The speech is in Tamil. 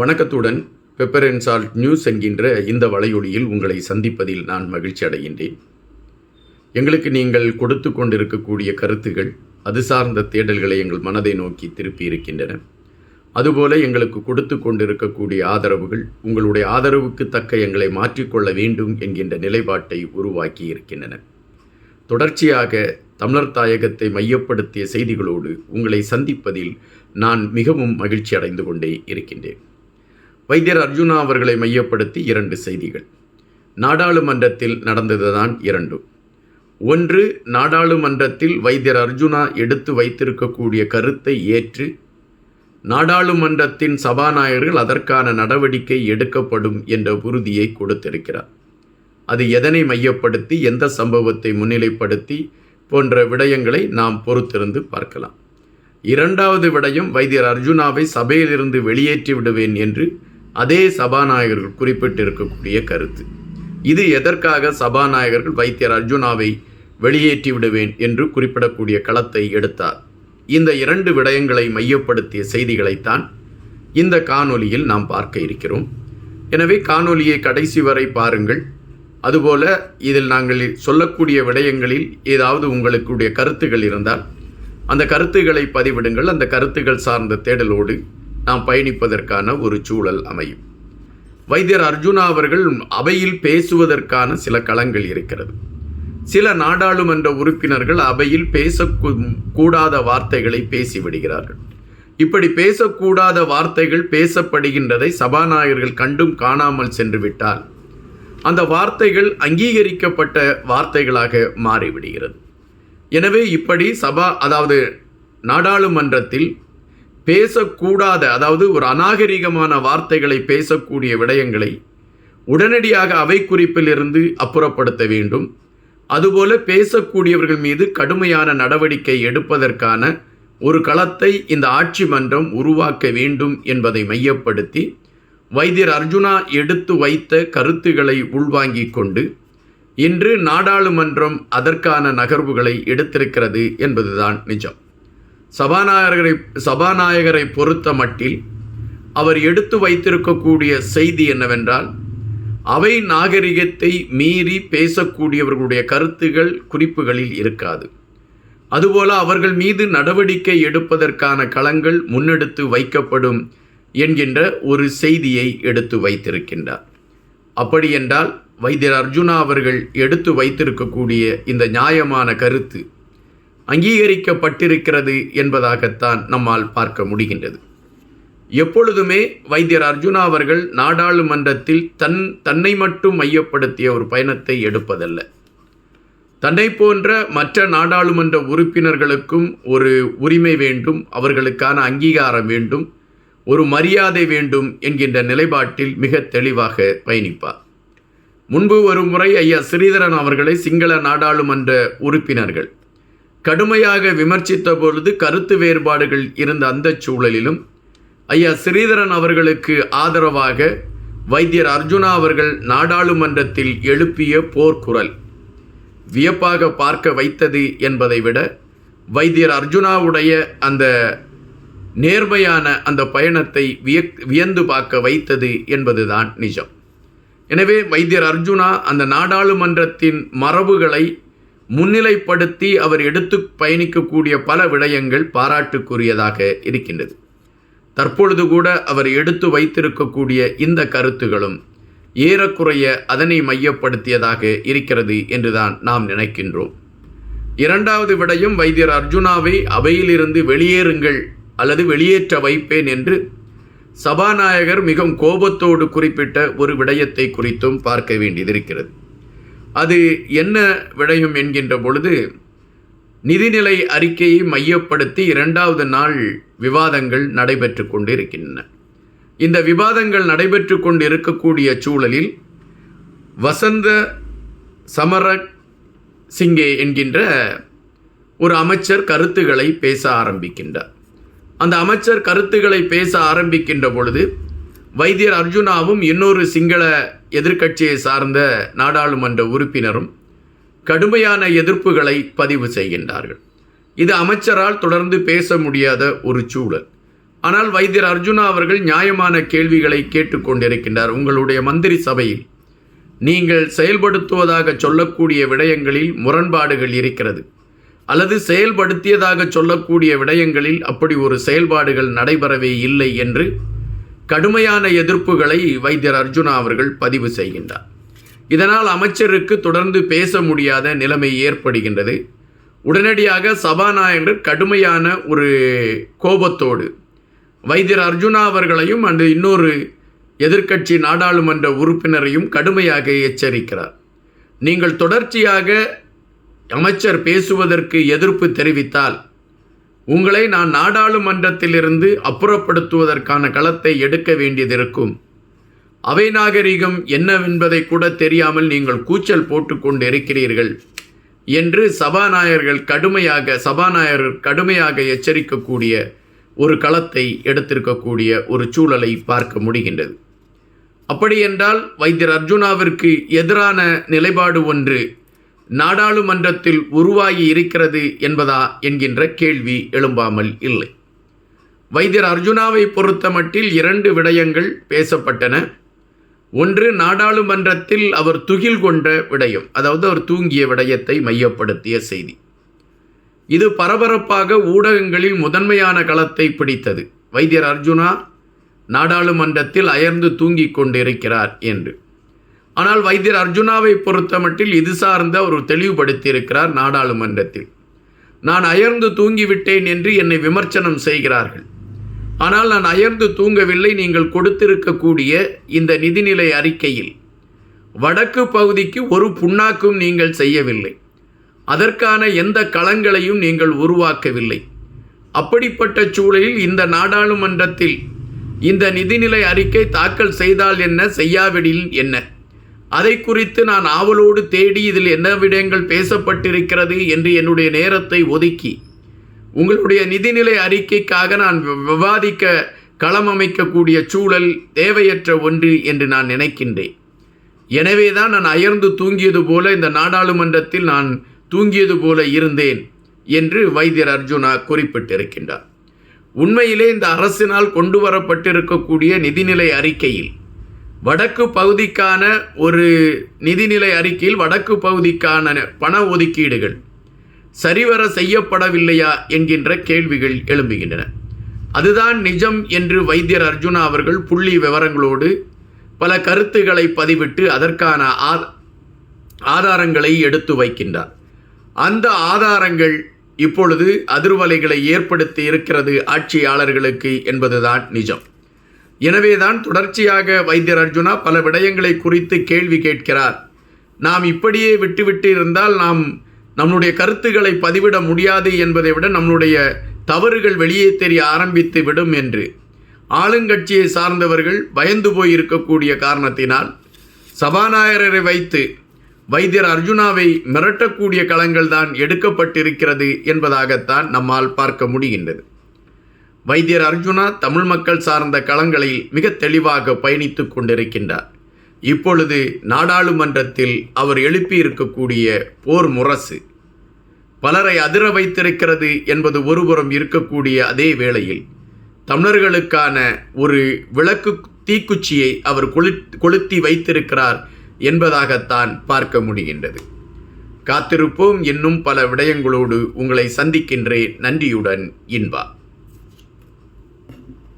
வணக்கத்துடன் பெப்பர் அண்ட் சால்ட் நியூஸ் என்கின்ற இந்த வலையொலியில் உங்களை சந்திப்பதில் நான் மகிழ்ச்சி அடைகின்றேன். எங்களுக்கு நீங்கள் கொடுத்து கொண்டிருக்கக்கூடிய கருத்துகள் அது சார்ந்த தேடல்களை எங்கள் மனதை நோக்கி திருப்பி இருக்கின்றன. அதுபோல எங்களுக்கு கொடுத்து கொண்டிருக்கக்கூடிய ஆதரவுகள் உங்களுடைய ஆதரவுக்கு தக்க எங்களை மாற்றிக்கொள்ள வேண்டும் என்கின்ற நிலைப்பாட்டை உருவாக்கி இருக்கின்றன. தொடர்ச்சியாக தமிழர் தாயகத்தை மையப்படுத்திய செய்திகளோடு உங்களை சந்திப்பதில் நான் மிகவும் மகிழ்ச்சி அடைந்து கொண்டே இருக்கின்றேன். வைத்தியர் அர்ஜுனா அவர்களை மையப்படுத்தி இரண்டு செய்திகள். நாடாளுமன்றத்தில் நடந்ததுதான் இரண்டும் ஒன்று நாடாளுமன்றத்தில் வைத்தியர் அர்ஜுனா எடுத்து வைத்திருக்கக்கூடிய கருத்தை ஏற்று நாடாளுமன்றத்தின் சபாநாயகர்கள் அதற்கான நடவடிக்கை எடுக்கப்படும் என்ற உறுதியை கொடுத்திருக்கிறார். அது எதனை மையப்படுத்தி எந்த சம்பவத்தை முன்னிலைப்படுத்தி போன்ற விடயங்களை நாம் பொறுத்திருந்து பார்க்கலாம். இரண்டாவது விடயம் வைத்தியர் அர்ஜுனாவை சபையிலிருந்து வெளியேற்றி விடுவேன் என்று அதே சபாநாயகர்கள் குறிப்பிட்டிருக்கக்கூடிய கருத்து. இது எதற்காக சபாநாயகர்கள் வைத்தியர் அர்ஜுனாவை வெளியேற்றி விடுவேன் என்று குறிப்பிடக்கூடிய களத்தை எடுத்தார். இந்த இரண்டு விடயங்களை மையப்படுத்திய செய்திகளைத்தான் இந்த காணொலியில் நாம் பார்க்க இருக்கிறோம். எனவே காணொலியை கடைசி வரை பாருங்கள். அதுபோல இதில் நாங்கள் சொல்லக்கூடிய விடயங்களில் ஏதாவது உங்களுக்குடைய கருத்துகள் இருந்தால் அந்த கருத்துக்களை பதிவிடுங்கள். அந்த கருத்துக்கள் சார்ந்த தேடலோடு நாம் பயணிப்பதற்கான ஒரு சூழல் அமையும். வைத்தியர் அர்ஜுனா அவர்கள் அவையில் பேசுவதற்கான சில களங்கள் இருக்கிறது. சில நாடாளுமன்ற உறுப்பினர்கள் அவையில் பேசக்கூடாத வார்த்தைகளை பேசிவிடுகிறார்கள். இப்படி பேசக்கூடாத வார்த்தைகள் பேசப்படுகின்றதை சபாநாயகர்கள் கண்டும் காணாமல் சென்று விட்டால் அந்த வார்த்தைகள் அங்கீகரிக்கப்பட்ட வார்த்தைகளாக மாறிவிடுகிறது. எனவே இப்படி சபா அதாவது நாடாளுமன்றத்தில் பேசக்கூடாத அதாவது ஒரு அநாகரிகமான வார்த்தைகளை பேசக்கூடிய விடயங்களை உடனடியாக அவை குறிப்பிலிருந்து அப்புறப்படுத்த வேண்டும். அதுபோல பேசக்கூடியவர்கள் மீது கடுமையான நடவடிக்கை எடுப்பதற்கான ஒரு களத்தை இந்த ஆட்சி மன்றம் உருவாக்க வேண்டும் என்பதை மையப்படுத்தி வைத்தியர் அர்ஜுனா எடுத்து வைத்த கருத்துக்களை உள்வாங்கிக் கொண்டு இன்று நாடாளுமன்றம் அதற்கான நகர்வுகளை எடுத்திருக்கிறது என்பதுதான் நிஜம். சபாநாயகரை சபாநாயகரை பொறுத்த மட்டில் அவர் எடுத்து வைத்திருக்கக்கூடிய செய்தி என்னவென்றால் அவை நாகரிகத்தை மீறி பேசக்கூடியவர்களுடைய கருத்துகள் குறிப்புகளில் இருக்காது. அதுபோல அவர்கள் மீது நடவடிக்கை எடுப்பதற்கான களங்கள் முன்னெடுத்து வைக்கப்படும் என்கின்ற ஒரு செய்தியை எடுத்து வைத்திருக்கின்றார். அப்படி என்றால் வைத்தியர் அர்ஜுனா அவர்கள் எடுத்து வைத்திருக்கக்கூடிய இந்த நியாயமான கருத்து அங்கீகரிக்கப்பட்டிருக்கிறது என்பதாகத்தான் நம்மால் பார்க்க முடிகின்றது. எப்பொழுதுமே வைத்தியர் அர்ஜுனா அவர்கள் நாடாளுமன்றத்தில் தன் தன்னை மட்டும் மையப்படுத்திய ஒரு பயணத்தை எடுப்பதல்ல. தன்னை போன்ற மற்ற நாடாளுமன்ற உறுப்பினர்களுக்கும் ஒரு உரிமை வேண்டும் அவர்களுக்கான அங்கீகாரம் வேண்டும் ஒரு மரியாதை வேண்டும் என்கின்ற நிலைப்பாட்டில் மிக தெளிவாக பயணிப்பார். முன்பு ஒரு முறை ஐயா ஸ்ரீதரன் அவர்களை சிங்கள நாடாளுமன்ற உறுப்பினர்கள் கடுமையாக விமர்சித்த பொழுது கருத்து வேறுபாடுகள் இருந்த அந்த சூழலிலும் ஐயா ஸ்ரீதரன் அவர்களுக்கு ஆதரவாக வைத்தியர் அர்ஜுனா அவர்கள் நாடாளுமன்றத்தில் எழுப்பிய போர்க்குரல் வியப்பாக பார்க்க வைத்தது என்பதை விட வைத்தியர் அர்ஜுனாவுடைய அந்த நேர்மையான அந்த பயணத்தை விய வியந்து பார்க்க வைத்தது என்பதுதான் நிஜம். எனவே வைத்தியர் அர்ஜுனா அந்த நாடாளுமன்றத்தின் மரபுகளை முன்னிலைப்படுத்தி அவர் எடுத்து பயணிக்கக்கூடிய பல விடயங்கள் பாராட்டுக்குரியதாக இருக்கின்றது. தற்பொழுது கூட அவர் எடுத்து வைத்திருக்கக்கூடிய இந்த கருத்துகளும் ஏறக்குறைய அதனை மையப்படுத்தியதாக இருக்கிறது என்றுதான் நாம் நினைக்கின்றோம். இரண்டாவது விடயம் வைத்தியர் அர்ஜுனாவை அவையிலிருந்து வெளியேறுங்கள் அல்லது வெளியேற்ற வைப்பேன் என்று சபாநாயகர் மிகவும் கோபத்தோடு குறிப்பிட்ட ஒரு விடயத்தை குறித்தும் பார்க்க வேண்டியதிருக்கிறது அது என்ன விடயம் என்கின்ற பொழுது நிதிநிலை அறிக்கையை மையப்படுத்தி இரண்டாவது நாள் விவாதங்கள் நடைபெற்று கொண்டிருக்கின்றன. இந்த விவாதங்கள் நடைபெற்று கொண்டு இருக்கக்கூடிய சூழலில் வசந்த சமர சிங்கே என்கின்ற ஒரு அமைச்சர் கருத்துக்களை பேச ஆரம்பிக்கின்றார். அந்த அமைச்சர் கருத்துக்களை பேச ஆரம்பிக்கின்ற பொழுது வைத்தியர் அர்ஜுனாவும் இன்னொரு சிங்கள எதிர்க்கட்சியை சார்ந்த நாடாளுமன்ற உறுப்பினரும் கடுமையான எதிர்ப்புகளை பதிவு செய்கின்றார்கள். இது அமைச்சரால் தொடர்ந்து பேச முடியாத ஒரு சூழல். ஆனால் வைத்தியர் அர்ஜுனா அவர்கள் நியாயமான கேள்விகளை கேட்டுக்கொண்டிருக்கின்றார். உங்களுடைய மந்திரி சபையில் நீங்கள் செயல்படுத்துவதாக சொல்லக்கூடிய விடயங்களில் முரண்பாடுகள் இருக்கிறது. அல்லது செயல்படுத்தியதாக சொல்லக்கூடிய விடயங்களில் அப்படி ஒரு செயல்பாடுகள் நடைபெறவே இல்லை என்று கடுமையான எதிர்ப்புகளை வைத்தியர் அர்ஜுனா அவர்கள் பதிவு செய்கின்றார். இதனால் அமைச்சருக்கு தொடர்ந்து பேச முடியாத நிலைமை ஏற்படுகின்றது. உடனடியாக சபாநாயகர் கடுமையான ஒரு கோபத்தோடு வைத்தியர் அர்ஜுனா அவர்களையும் அந்த இன்னொரு எதிர்க்கட்சி நாடாளுமன்ற உறுப்பினரையும் கடுமையாக எச்சரிக்கிறார். நீங்கள் தொடர்ச்சியாக அமைச்சர் பேசுவதற்கு எதிர்ப்பு தெரிவித்தால் உங்களை நான் நாடாளுமன்றத்திலிருந்து அப்புறப்படுத்துவதற்கான களத்தை எடுக்க வேண்டியதிருக்கும். அவை நாகரிகம் என்னவென்பதை கூட தெரியாமல் நீங்கள் கூச்சல் போட்டுக்கொண்டு இருக்கிறீர்கள் என்று சபாநாயகர்கள் கடுமையாக சபாநாயகர் கடுமையாக எச்சரிக்கக்கூடிய ஒரு களத்தை எடுத்திருக்கக்கூடிய ஒரு சூழலை பார்க்க முடிகின்றது. அப்படியென்றால் வைத்தியர் அர்ஜுனாவிற்கு எதிரான நிலைப்பாடு ஒன்று நாடாளுமன்றத்தில் உருவாகி இருக்கிறது என்பதா என்கின்ற கேள்வி எழும்பாமல் இல்லை. வைத்தியர் அர்ஜுனாவை பொறுத்தமட்டில் இரண்டு விடயங்கள் பேசப்பட்டன. ஒன்று நாடாளுமன்றத்தில் அவர் துகில் கொண்ட விடயம் அதாவது அவர் தூங்கிய விடயத்தை மையப்படுத்திய செய்தி. இது பரபரப்பாக ஊடகங்களில் முதன்மையான களத்தை பிடித்தது. வைத்தியர் அர்ஜுனா நாடாளுமன்றத்தில் அயர்ந்து தூங்கிக் கொண்டிருக்கிறார் என்று. ஆனால் வைத்தியர் அர்ஜுனாவை பொறுத்தமட்டில் இது சார்ந்த அவர் தெளிவுபடுத்தியிருக்கிறார் நாடாளுமன்றத்தில். நான் அயர்ந்து தூங்கிவிட்டேன் என்று என்னை விமர்சனம் செய்கிறார்கள். ஆனால் நான் அயர்ந்து தூங்கவில்லை நீங்கள் கொடுத்திருக்கக்கூடிய இந்த நிதிநிலை அறிக்கையில் வடக்கு பகுதிக்கு ஒரு புண்ணாக்கும் நீங்கள் செய்யவில்லை. அதற்கான எந்த களங்களையும் நீங்கள் உருவாக்கவில்லை. அப்படிப்பட்ட சூழலில் இந்த நாடாளுமன்றத்தில் இந்த நிதிநிலை அறிக்கை தாக்கல் செய்தால் என்ன? செய்யாவிடில் என்ன? அதை குறித்து நான் ஆவலோடு தேடி இதில் என்ன விடயங்கள் பேசப்பட்டிருக்கிறது என்று என்னுடைய நேரத்தை ஒதுக்கி உங்களுடைய நிதிநிலை அறிக்கைக்காக நான் விவாதிக்க களம் அமைக்கக்கூடிய சூழல் தேவையற்ற ஒன்று என்று நான் நினைக்கின்றேன். எனவே தான் நான் அயர்ந்து தூங்கியது போல இந்த நாடாளுமன்றத்தில் நான் தூங்கியது போல இருந்தேன் என்று வைத்தியர் அர்ஜுனா குறிப்பிட்டிருக்கின்றார். உண்மையிலே இந்த அரசினால் கொண்டு வரப்பட்டிருக்கக்கூடிய நிதிநிலை அறிக்கையில் வடக்கு பகுதிக்கான ஒரு நிதிநிலை அறிக்கையில் வடக்கு பகுதிக்கான பண ஒதுக்கீடுகள் சரிவர செய்யப்படவில்லையா என்கின்ற கேள்விகள் எழும்புகின்றன. அதுதான் நிஜம் என்று வைத்தியர் அர்ஜுனா அவர்கள் புள்ளி விவரங்களோடு பல கருத்துக்களை பதிவிட்டு அதற்கான ஆதாரங்களை எடுத்து வைக்கின்றார். அந்த ஆதாரங்கள் இப்பொழுது அதிர்வலைகளை ஏற்படுத்தி இருக்கிறது ஆட்சியாளர்களுக்கு என்பதுதான் நிஜம். எனவேதான் தொடர்ச்சியாக வைத்தியர் அர்ஜுனா பல விடயங்களை குறித்து கேள்வி கேட்கிறார். நாம் இப்படியே விட்டுவிட்டு இருந்தால் நாம் நம்முடைய கருத்துக்களை பதிவிட முடியாது என்பதை விட நம்முடைய தவறுகள் வெளியே தெரிய ஆரம்பித்து விடும் என்று. ஆளுங்கட்சியை சார்ந்தவர்கள் பயந்து போய் இருக்கக்கூடிய காரணத்தினால் சபாநாயகரை வைத்து வைத்தியர் அர்ஜுனாவை மிரட்டக்கூடிய களங்கள் தான் எடுக்கப்பட்டிருக்கிறது என்பதாகத்தான் நம்மால் பார்க்க முடிகின்றது. வைத்தியர் அர்ஜுனா தமிழ் மக்கள் சார்ந்த களங்களில் மிக தெளிவாக பயணித்து கொண்டிருக்கின்றார். இப்பொழுது நாடாளுமன்றத்தில் அவர் எழுப்பியிருக்கக்கூடிய போர் முரசு. பலரை அதிர வைத்திருக்கிறது என்பது ஒருபுறம் இருக்கக்கூடிய அதே வேளையில் தமிழர்களுக்கான ஒரு விளக்கு தீக்குச்சியை அவர் கொளு கொளுத்தி வைத்திருக்கிறார் என்பதாகத்தான் பார்க்க முடிகின்றது. காத்திருப்போம். இன்னும் பல விடயங்களோடு உங்களை சந்திக்கின்றேன். நன்றியுடன் இன்பா.